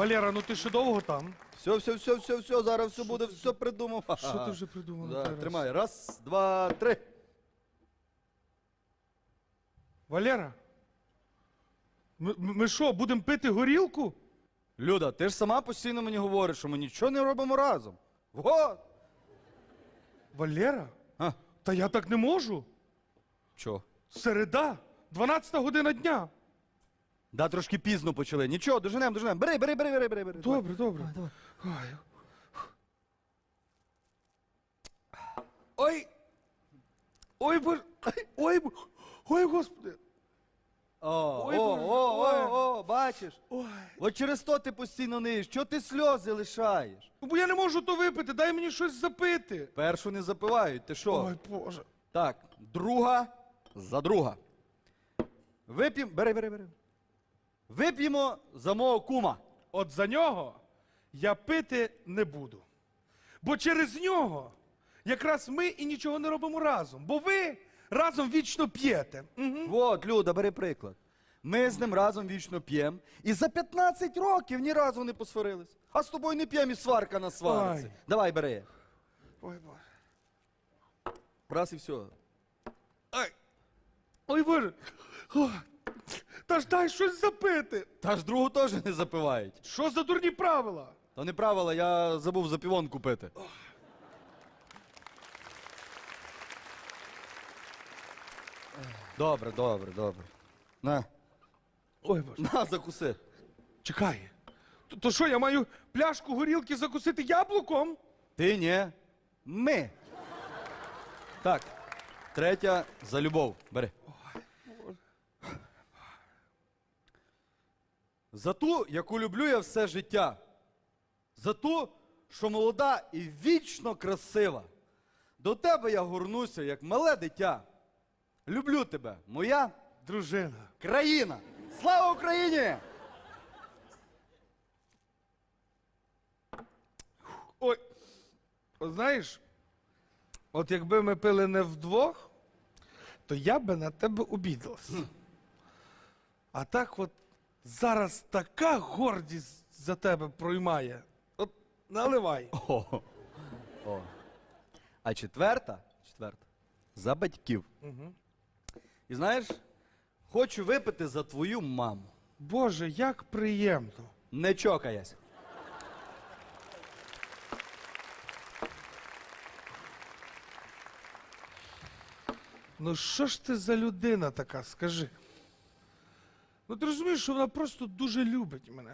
Валера, ну ти ще довго там? Все, все, все, все, все, зараз все буде, все придумав. Що ти вже придумав? Да, тримай. Раз, два, три. Валера? Ми- Ми що, будемо пити горілку? Люда, ти ж сама постійно мені говориш, що ми нічого не робимо разом. Вот. Валера? А, Та я так не можу. чо? Середа, 12 година дня. Да, трошки пізно почали. Нічого, доженем, доженем. Бери, бери, бери, бери, бери. бери. Добре, добре. Давай. Ой. Ой. Ой, боже. Ой, бо- ой, господи. О, Ой, о, Боже, о, ой. о, о, бачиш? Ой. От через то ти постійно ниєш. Чого ти сльози лишаєш? Ну, Бо я не можу то випити, дай мені щось запити. Першу не запивають, ти що? Ой, Боже. Так, друга за друга. Вип'ємо. Бери, бери, бери. Вип'ємо за мого кума. От за нього я пити не буду. Бо через нього якраз ми і нічого не робимо разом. Бо ви разом вічно п'єте. Угу. От, Люда, бери приклад. Ми з ним разом вічно п'ємо. І за 15 років ні разу не посварились. А з тобою не п'ємо і сварка на сварці. Давай, бери. Ой, Боже. Раз і все. Ай. Ой, Боже. Ой. Та ж дай щось запити. Та ж другу теж не запивають. Що за дурні правила? То не правило, я забув запівон купити. Добре, добре, добре. На, Ой, Боже. на, закуси. Чекай. То, то що, я маю пляшку горілки закусити яблуком? Ти ні. Ми. Так. Третя за любов. Бери. За ту, яку люблю я все життя. За ту, що молода і вічно красива. До тебе я горнуся, як мале дитя. Люблю тебе, моя Дружина. країна. Слава Україні! Ой. От знаєш, от якби ми пили не вдвох, то я би на тебе обідалась. А так от зараз така гордість за тебе проймає. От наливай. О. О. А четверта, четверта за батьків. Угу. І знаєш, хочу випити за твою маму. Боже, як приємно. Не чокаясь. Ну що ж ти за людина така, скажи? Ну ти розумієш, що вона просто дуже любить мене.